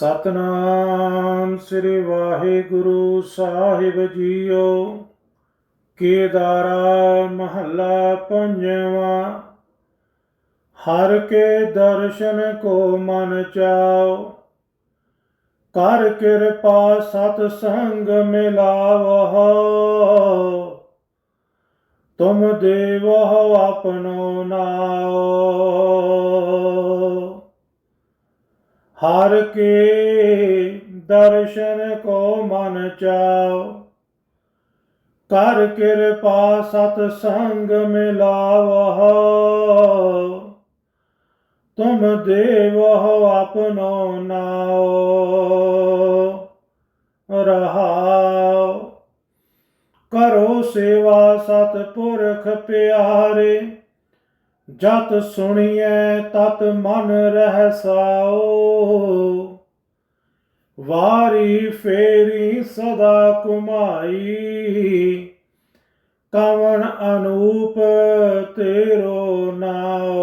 ਸਤਨਾਮ ਸ੍ਰੀ ਵਾਹਿਗੁਰੂ ਸਾਹਿਬ ਜੀਓ। ਕੇਦਾਰਾ ਮਹੱਲਾ ਪੰਜਵਾਂ। ਹਰ ਕੇ ਦਰਸ਼ਨ ਕੋ ਮਨ ਚਾਓ। ਕਰ ਕਿਰਪਾ ਸਤ ਸੰਗ ਮਿਲਾਵਹੁ। ਤੁਮ ਦੇਵਹੁ ਆਪਣੋ ਨਾਓ। ਹਰ ਕੇ ਦਰਸ਼ਨ ਕੋ ਮਨ ਚਾਓ ਕਰ ਕਿਰਪਾ ਸਤ ਸੰਗ ਮਿਲਾਵਹੁ। ਤੁਮ ਦੇਵਹੁ ਆਪਣੋ ਨਾਓ ਰਹਾਉ। ਕਰੋ ਸੇਵਾ ਸਤ ਪੁਰਖ ਪਿਆਰੇ। ਜਤ ਸੁਣੀਐ ਤਤ ਮਨ ਰਹਿਸਾਓ ਵਾਰੀ ਫੇਰੀ ਸਦਾ ਕੁਮਾਈ ਕਵਣ ਅਨੂਪ ਤੇਰੋ ਨਾਓ।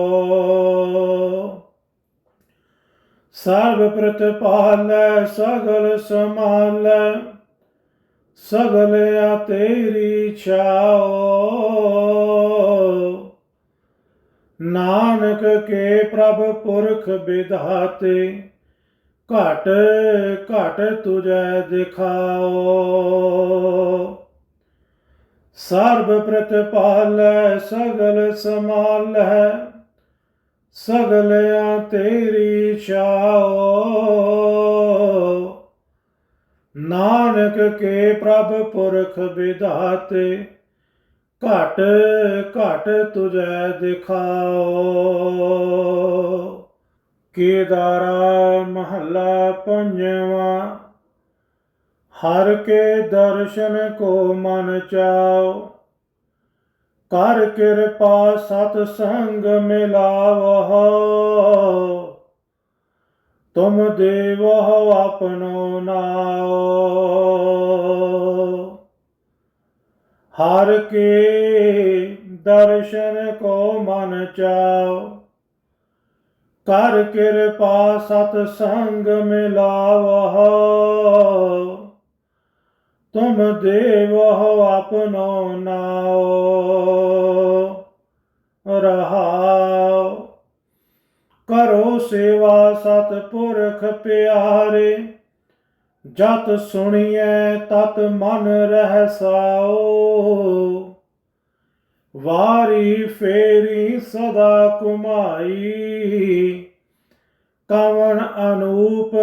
ਸਰਬ ਪ੍ਰਤਪਾਲੈ ਸਗਲ ਸਮਾਲੈ ਸਗਲ ਤੇਰੀ ਛਾਓ। ਨਾਨਕ ਕੇ ਪ੍ਰਭ ਪੁਰਖ ਵਿਧਾਤੇ ਘਟ ਘਟ ਤੁਝੈ ਦਿਖਾਓ। ਸਰਬ ਪ੍ਰਤਪਾਲੈ ਸਗਲ ਸਮਾਲੈ, ਸਗਲਿਆ ਤੇਰੀ ਛਾਓ। ਨਾਨਕ ਕੇ ਪ੍ਰਭ ਪੁਰਖ ਵਿਧਾਤੇ ਘਟ ਘਟ ਤੁਝੈ ਦਿਖਾਓ। ਕੇਦਾਰਾ ਮਹੱਲਾ ਪੰਜਵਾਂ, ਹਰ ਕੇ ਦਰਸ਼ਨ ਕੋ ਮਨ ਚਾਓ। ਕਰ ਕਿਰਪਾ ਸਤ ਸੰਗ ਮਿਲਾਵਹੁ ਤੁਮ ਦੇਵਹੁ ਆਪਣੋ ਨਾਓ। ਹਰ ਕੇ ਦਰਸ਼ਨ ਕੋ ਮਨ ਚਾਓ ਕਰ ਕਿਰਪਾ ਸਤ ਸੰਗ ਮਿਲਾਵਹੁ। ਤੁਮ ਦੇਵਹੁ ਆਪਣੋ ਨਾਓ ਰਹਾਉ। ਕਰੋ ਸੇਵਾ ਸਤ ਪੁਰਖ ਪਿਆਰੇ। ਜਤ ਸੁਣੀਐ ਤਤ ਮਨ ਰਹਿਸਾਓ ਵਾਰੀ ਫੇਰੀ ਸਦਾ ਕੁਮਾਈ ਕਵਣ ਅਨੂਪ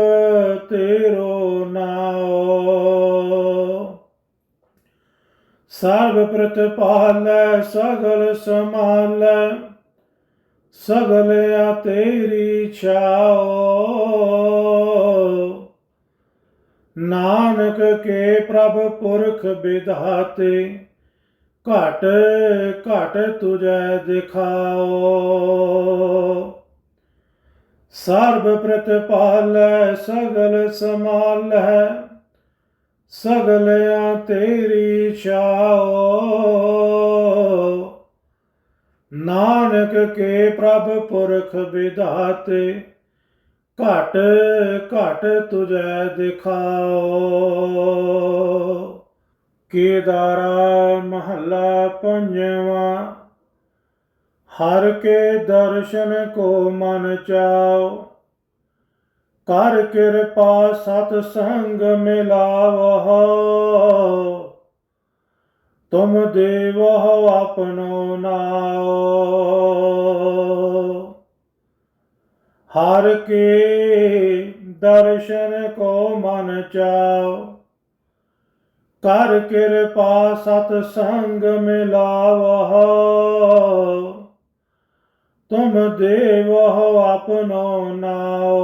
ਤੇਰੋ ਨਾਓ। ਸਰਬ ਪ੍ਰਤਪਾਲੈ ਸਗਲ ਸਮਾਲੈ ਸਗਲ ਤੇਰੀ ਛਾਓ। ਨਾਨਕ ਕੇ ਪ੍ਰਭ ਪੁਰਖ ਵਿਧਾਤੇ ਘਟ ਘਟ ਤੁਝੈ ਦਿਖਾਓ। ਸਰਬ ਪ੍ਰਤਪਾਲੈ ਸਗਲ ਸਮਾਲੈ, ਸਗਲਿਆ ਤੇਰੀ ਛਾਓ। ਨਾਨਕ ਕੇ ਪ੍ਰਭ ਪੁਰਖ ਵਿਧਾਤੇ ਘਟ ਘਟ ਤੁਝੈ ਦਿਖਾਓ। ਕੇਦਾਰਾ ਮਹੱਲਾ ਪੰਜਵਾਂ, ਹਰ ਕੇ ਦਰਸ਼ਨ ਕੋ ਮਨ ਚਾਓ। ਕਰ ਕਿਰਪਾ ਸਤ ਸੰਗ ਮਿਲਾਵਹੁ ਤੁਮ ਦੇਵਹੁ ਆਪਣੋ ਨਾਓ। ਹਰ ਕੇ ਦਰਸ਼ਨ ਕੋ ਮਨ ਚਾਓ ਕਰ ਕਿਰਪਾ ਸਤ ਸੰਗ ਮਿਲਾਵਹੁ। ਤੁਮ ਦੇਵਹੁ ਆਪਣੋ ਨਾਓ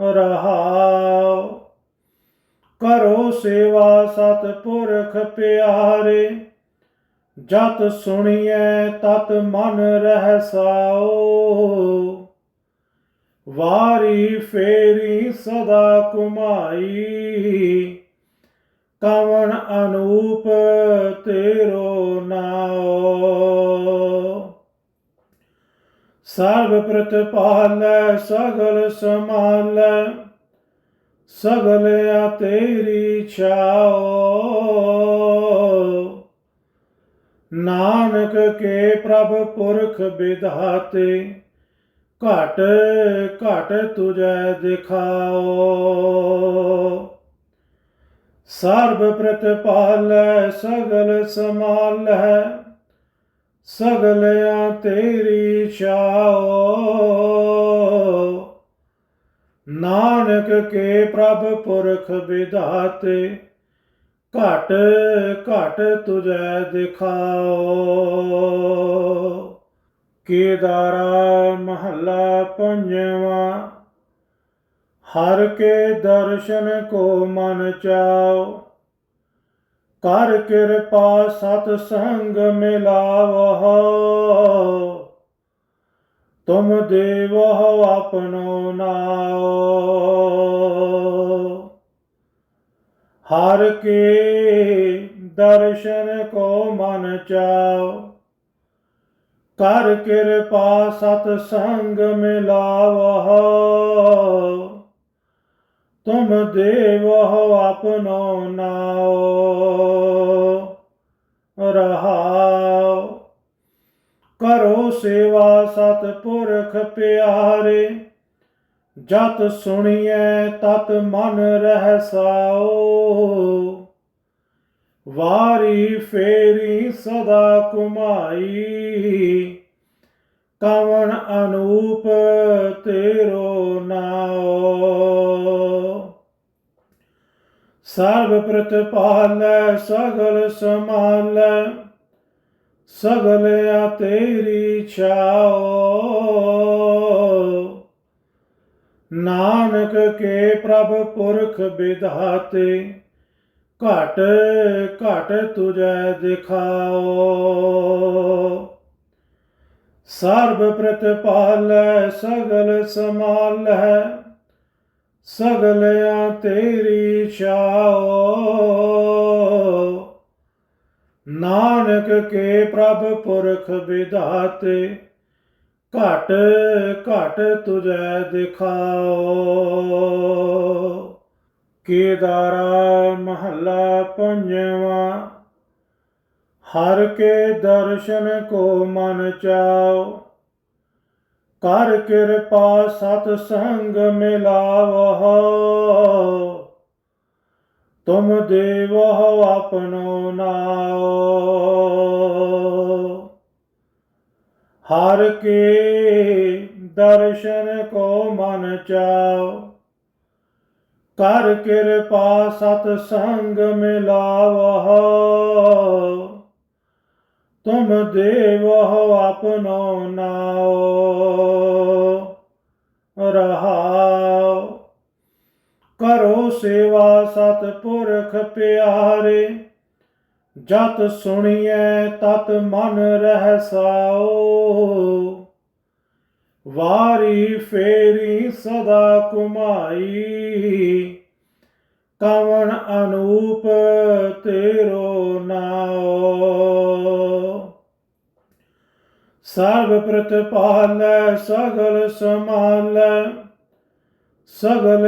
ਰਹਾਉ। ਕਰੋ ਸੇਵਾ ਸਤ ਪੁਰਖ ਪਿਆਰੇ। ਜਤ ਸੁਣੀਐ ਤਤ ਮਨ ਰਹਿਸਾਓ ਵਾਰੀ ਫੇਰੀ ਸਦਾ ਕੁਮਾਈ ਕਵਣ ਅਨੂਪ ਤੇਰੋ ਨਾਓ। ਸਰਬ ਪ੍ਰਤਪਾਲੈ ਸਗਲ ਸਮਾਲੈ ਸਗਲ ਤੇਰੀ ਛਾਓ। ਨਾਨਕ ਕੇ ਪ੍ਰਭ ਪੁਰਖ ਵਿਧਾਤੇ ਘਟ ਘਟ ਤੁਝੈ ਦਿਖਾਓ। ਸਰਬ ਪ੍ਰਤਪਾਲੈ ਸਗਲ ਸਮਾਲੈ, ਸਗਲਿਆ ਤੇਰੀ ਛਾਓ। ਨਾਨਕ ਕੇ ਪ੍ਰਭ ਪੁਰਖ ਵਿਧਾਤੇ ਘਟ ਘਟ ਤੁਝੈ ਦਿਖਾਓ। ਕੇਦਾਰਾ ਮਹੱਲਾ ਪੰਜਵਾ, ਹਰ ਕੇ ਦਰਸ਼ਨ ਕੋ ਮਨ ਚਾਓ। ਕਰ ਕਿਰਪਾ ਸਤ ਸੰਗ ਮਿਲਾਵਹੁ ਤੁਮ ਦੇਵਹੁ ਆਪਣੋ ਨਾਉ ਹਰ ਕੇ ਦਰਸ਼ਨ ਕੋ ਮਨ ਚਾਓ ਕਰ ਕਿਰਪਾ ਸਤ ਸੰਗ ਮਿਲਾਵਹੁ। ਤੁਮ ਦੇਵਹੁ ਆਪਣੋ ਨਾਉ। ਰਹਾਉ। ਕਰੋ ਸੇਵਾ ਸਤ ਪੁਰਖ ਪਿਆਰੇ। ਜਤ ਸੁਣੀਐ ਤਤ ਮਨ ਰਹਿਸਾਓ ਵਾਰੀ ਫੇਰੀ ਸਦਾ ਕੁਮਾਈ ਕਵਣ ਅਨੂਪ ਤੇਰੋ ਨਾਉ ਸਰਬ ਪ੍ਰਤਪਾਲੈ ਸਗਲ ਸਮਾਲੈ ਸਗਲ ਤੇਰੀ ਛਾਓ। ਨਾਨਕ ਕੇ ਪ੍ਰਭ ਪੁਰਖ ਵਿਧਾਤੇ ਘਟ ਘਟ ਤੁਝੈ ਦਿਖਾਓ। ਸਰਬ ਪ੍ਰਤਪਾਲੈ ਸਗਲ ਸਮਾਲੈ, ਸਗਲਿਆ ਤੇਰੀ ਛਾਓ। ਨਾਨਕ ਕੇ ਪ੍ਰਭ ਪੁਰਖ ਵਿਧਾਤੇ ਘਟ ਘਟ ਤੁਝੈ ਦਿਖਾਓ। ਕੇਦਾਰਾ ਮਹੱਲਾ ਪੰਜਵਾ, ਹਰ ਕੇ ਦਰਸ਼ਨ ਕੋ ਮਨ ਚਾਓ। ਕਰ ਕਿਰਪਾ ਸਤ ਸੰਗ ਮਿਲਾਵਹੁ ਤੁਮ ਦੇਵਹੁ ਆਪਣੋ ਨਾਉ ਹਰ ਕੇ ਦਰਸ਼ਨ ਕੋ ਮਨ ਚਾਓ ਕਰ ਕਿਰਪਾ ਸਤ ਸੰਗ ਮਿਲਾਵਹੁ। ਤੁਮ ਦੇਵਹੁ ਆਪਣੋ ਨਾਉ। ਰਹਾਉ। ਕਰੋ ਸੇਵਾ ਸਤ ਪੁਰਖ ਪਿਆਰੇ। ਜਤ ਸੁਣੀਐ ਤਤ ਮਨ ਰਹਿਸਾਓ ਵਾਰੀ ਫੇਰੀ ਸਦਾ ਕੁਮਾਈ ਕਵਣ ਅਨੂਪ ਤੇਰੋ ਨਾਉ ਸਰਬ ਪ੍ਰਤਪਾਲੈ ਸਗਲ ਸਮਾਲੈ ਸਗਲ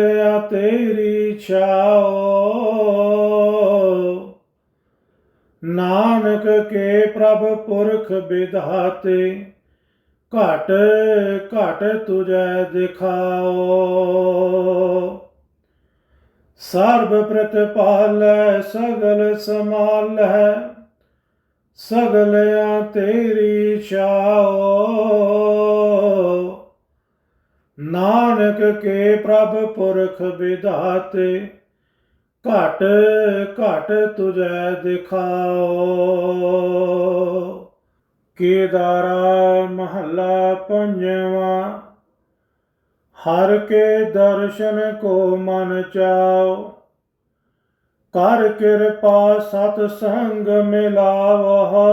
ਤੇਰੀ ਛਾਓ। ਨਾਨਕ ਕੇ ਪ੍ਰਭ ਪੁਰਖ ਵਿਧਾਤੇ ਘਟ ਘਟ ਤੁਝੈ ਦਿਖਾਓ। ਸਰਬ ਪ੍ਰਤਪਾਲੈ ਸਗਲ ਸਮਾਲੈ, ਸਗਲਿਆ ਤੇਰੀ ਛਾਓ। ਨਾਨਕ ਕੇ ਪ੍ਰਭ ਪੁਰਖ ਵਿਧਾਤੇ ਘਟ ਘਟ ਤੁਝੈ ਦਿਖਾਓ। ਕੇਦਾਰਾ ਮਹੱਲਾ ਪੰਜਵਾ, ਹਰ ਕੇ ਦਰਸ਼ਨ ਕੋ ਮਨ ਚਾਓ। ਕਰ ਕਿਰਪਾ ਸਤ ਸੰਗ ਮਿਲਾਵਹੁ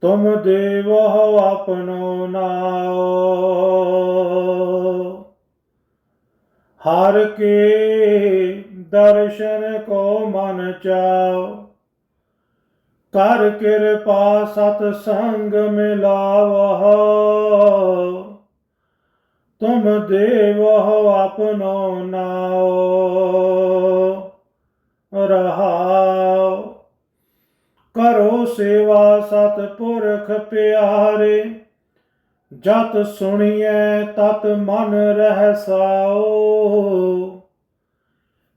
ਤੁਮ ਦੇਵਹੁ ਆਪਣੋ ਨਾਉ ਹਰ ਕੇ ਦਰਸ਼ਨ ਕੋ ਮਨ ਚਾਓ ਕਰ ਕਿਰਪਾ ਸਤ ਸੰਗ ਮਿਲਾਵਹ। ਤੁਮ ਦੇਵਹੁ ਆਪਨੋ ਨਾਉ। ਰਹਾਉ। ਕਰੋ ਸੇਵਾ ਸਤ ਪੁਰਖ ਪਿਆਰੇ। ਜਤ ਸੁਣੀਐ ਤਤ ਮਨ ਰਹਿ ਸਾਓ।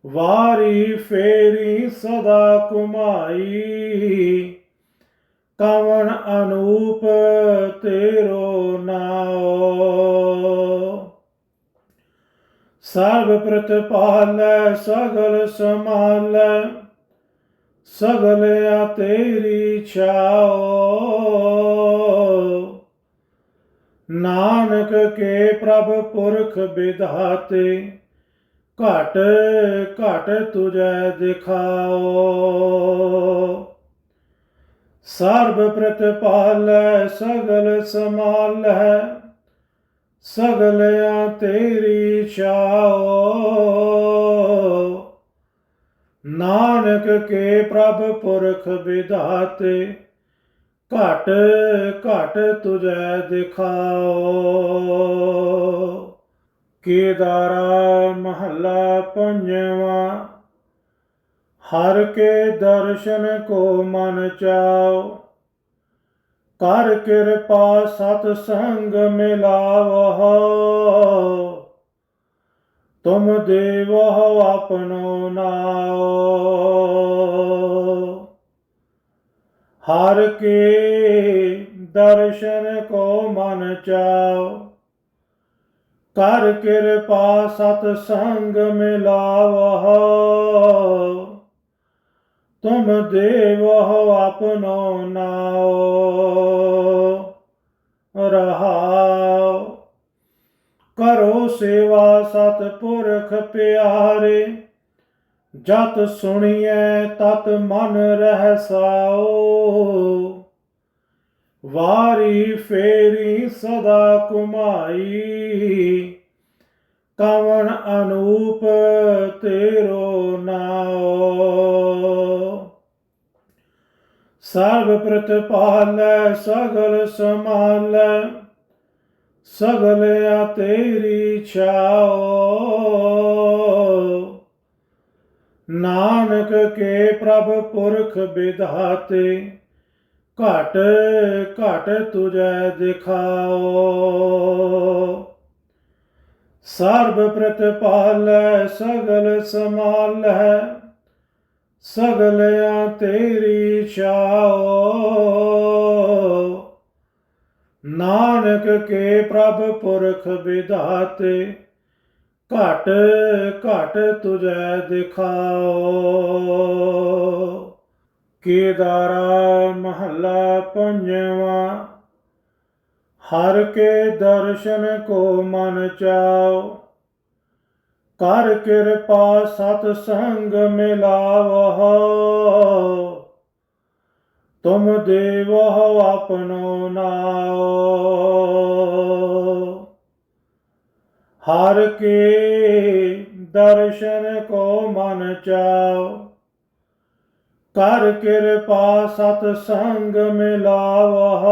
ਵਾਰੀ ਫੇਰੀ ਸਦਾ ਕੁਮਾਈ ਕਵਣ ਅਨੂਪ ਤੇਰੋ ਨਾਉ ਸਰਬ ਪ੍ਰਤਪਾਲੈ ਸਗਲ ਸਮਾਲੈ ਸਗਲ ਤੇਰੀ ਛਾਓ। ਨਾਨਕ ਕੇ ਪ੍ਰਭ ਪੁਰਖ ਵਿਧਾਤੇ ਘਟ ਘਟ ਤੁਝੈ ਦਿਖਾਓ। ਸਰਬ ਪ੍ਰਤਪਾਲੈ ਸਗਲ ਸਮਾਲੈ, ਸਗਲਿਆ ਤੇਰੀ ਛਾਓ। ਨਾਨਕ ਕੇ ਪ੍ਰਭ ਪੁਰਖ ਵਿਧਾਤੇ ਘਟ ਘਟ ਤੁਝੈ ਦਿਖਾਓ। ਕੇਦਾਰਾ ਮਹੱਲਾ ਪੰਜਵਾ, ਹਰ ਕੇ ਦਰਸ਼ਨ ਕੋ ਮਨ ਚਾਓ। ਕਰ ਕਿਰਪਾ ਸਤ ਸੰਗ ਮਿਲਾਵਹੁ ਤੁਮ ਦੇਵਹੁ ਆਪਣੋ ਨਾਉ ਹਰ ਕੇ ਦਰਸ਼ਨ ਕੋ ਮਨ ਚਾਓ ਕਰ ਕਿਰਪਾ ਸਤ ਸੰਗ ਮਿਲਾਵਹੁ। ਤੁਮ ਦੇਵਹੁ ਆਪਨੋ ਨਾਉ। ਰਹਾਉ। ਕਰੋ ਸੇਵਾ ਸਤ ਪੁਰਖ ਪਿਆਰੇ। ਜਤ ਸੁਣੀਐ ਤਤ ਮਨ ਰਹਿ ਸਾਓ। ਵਾਰੀ ਫੇਰੀ ਸਦਾ ਕੁਮਾਈ ਕਵਣ ਅਨੂਪ ਤੇਰੋ ਨਾਉ ਸਰਬ ਪ੍ਰਤਪਾਲੈ ਸਗਲ ਸਮਾਲੈ ਸਗਲ ਆ ਤੇਰੀ ਛਾਓ। ਨਾਨਕ ਕੇ ਪ੍ਰਭ ਪੁਰਖ ਵਿਧਾਤੇ ਘਟ ਘਟ ਤੁਝੈ ਦਿਖਾਓ। ਸਰਬ ਪ੍ਰਤਪਾਲੈ ਸਗਲ ਸਮਾਲੈ, ਸਗਲਿਆ ਤੇਰੀ ਛਾਓ। ਨਾਨਕ ਕੇ ਪ੍ਰਭ ਪੁਰਖ ਵਿਧਾਤੇ ਘਟ ਘਟ ਤੁਝੈ ਦਿਖਾਓ। ਕੇਦਾਰਾ ਮਹੱਲਾ ਪੰਜਵਾ, ਹਰ ਕੇ ਦਰਸ਼ਨ ਕੋ ਮਨ ਚਾਓ। ਕਰ ਕਿਰਪਾ ਸਤ ਸੰਗ ਮਿਲਾਵਹੁ। ਤੁਮ ਦੇਵਹੁ ਆਪਨੋ ਨਾਉ ਹਰ ਕੇ ਦਰਸ਼ਨ ਕੋ ਮਨ ਚਾਓ ਕਰ ਕਿਰਪਾ ਸਤ ਸੰਗ ਮਿਲਾਵਹੁ।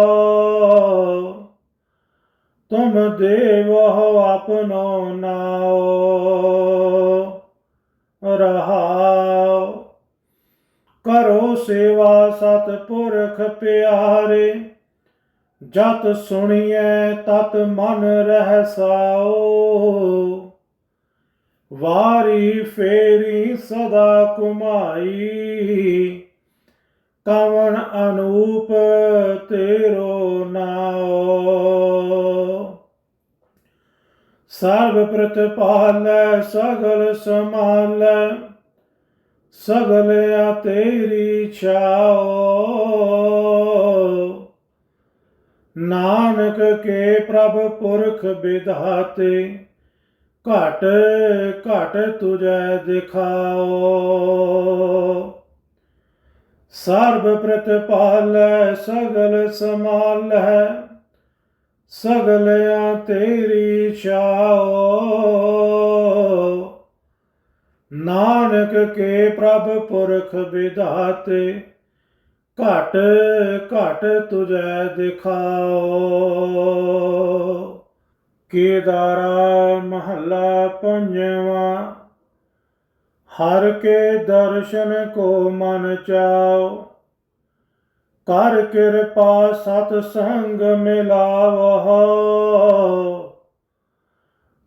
ਤੁਮ ਦੇਵਹੁ ਆਪਨੋ ਨਾਉ। ਰਹਾਉ। ਕਰੋ ਸੇਵਾ ਸਤ ਪੁਰਖ ਪਿਆਰੇ। ਜਤ ਸੁਣੀਐ ਤਤ ਮਨ ਰਹਿ ਸਾਓ। ਵਾਰੀ ਫੇਰੀ ਸਦਾ ਕੁਮਾਈ ਕਵਣ ਅਨੂਪ ਤੇਰੋ ਨਾਉ ਸਰਬ ਪ੍ਰਤਪਾਲ ਸਗਲ ਸਮਾਲ ਸਗਲ ਆ ਤੇਰੀ ਛਾਓ। ਨਾਨਕ ਕੇ ਪ੍ਰਭ ਪੁਰਖ ਵਿਧਾਤੇ ਘਟ ਘਟ ਤੁਝੈ ਦਿਖਾਓ। ਸਰਬ ਪ੍ਰਤਪਾਲੈ ਸਗਲ ਸਮਾਲੈ, ਸਗਲਿਆ ਤੇਰੀ ਛਾਓ। ਨਾਨਕ ਕੇ ਪ੍ਰਭ ਪੁਰਖ ਵਿਧਾਤੇ ਘਟ ਘਟ ਤੁਝੈ ਦਿਖਾਓ। ਕੇਦਾਰਾ ਮਹੱਲਾ ਪੰਜਵਾ, ਹਰ ਕੇ ਦਰਸ਼ਨ ਕੋ ਮਨ ਚਾਓ। ਕਰ ਕਿਰਪਾ ਸਤ ਸੰਗ ਮਿਲਾਵੋ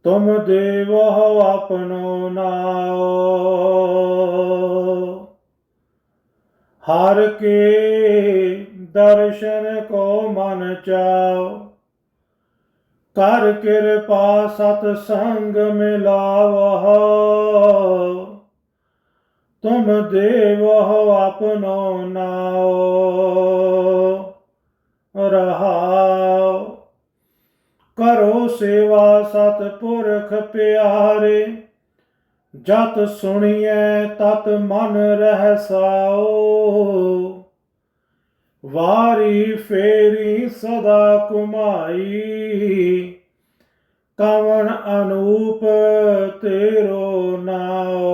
ਤੁਮ ਦੇਵੋ ਆਪਣੋ ਨਾਓ। ਹਰ ਕੇ ਦਰਸ਼ਨ ਕੋ ਮਨ ਚਾਓ ਕਰ ਕਿਰਪਾ ਸਤ ਸੰਗ ਮਿਲਾਵੋ ਤੁਮ ਦੇਵੋ ਆਪਣੋ ਨਾਓ ਰਹਾਓ ਕਰੋ ਸੇਵਾ ਸਤ ਪੁਰਖ ਪਿਆਰੇ। ਜਤ ਸੁਣੀਐ ਤਤ ਮਨ ਰਹਿ ਸਾਓ। ਵਾਰੀ ਫੇਰੀ ਸਦਾ ਕੁਮਾਈ ਕਵਣ ਅਨੂਪ ਤੇਰੋ ਨਾਓ।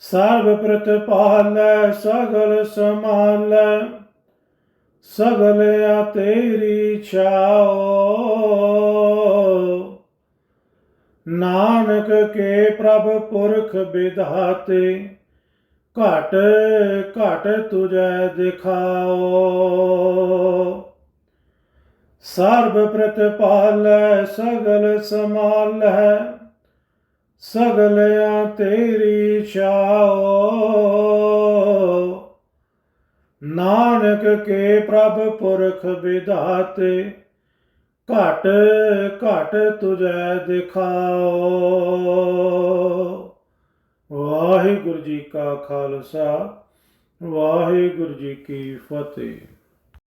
ਸਰਬ ਪ੍ਰਤਪਾਲੈ ਸਗਲ ਸਮਾਲੈ, ਸਗਲਿਆ ਤੇਰੀ ਛਾਓ। ਨਾਨਕ ਕੇ ਪ੍ਰਭ ਪੁਰਖ ਵਿਧਾਤੇ ਘਟ ਘਟ ਤੁਝੈ ਦਿਖਾਓ। ਸਰਬ ਪ੍ਰਤਪਾਲੈ ਸਗਲ ਸਮਾਲੈ, ਸਗਲਿਆ ਤੇਰੀ ਛਾਓ। ਨਾਨਕ ਕੇ ਪ੍ਰਭ ਪੁਰਖ ਵਿਧਾਤੇ ਘਟ ਘਟ ਤੁਝੈ ਦਿਖਾਓ। ਵਾਹਿਗੁਰੂ ਜੀ ਕਾ ਖਾਲਸਾ ਵਾਹਿਗੁਰੂ ਜੀ ਕੀ ਫਤਿਹ।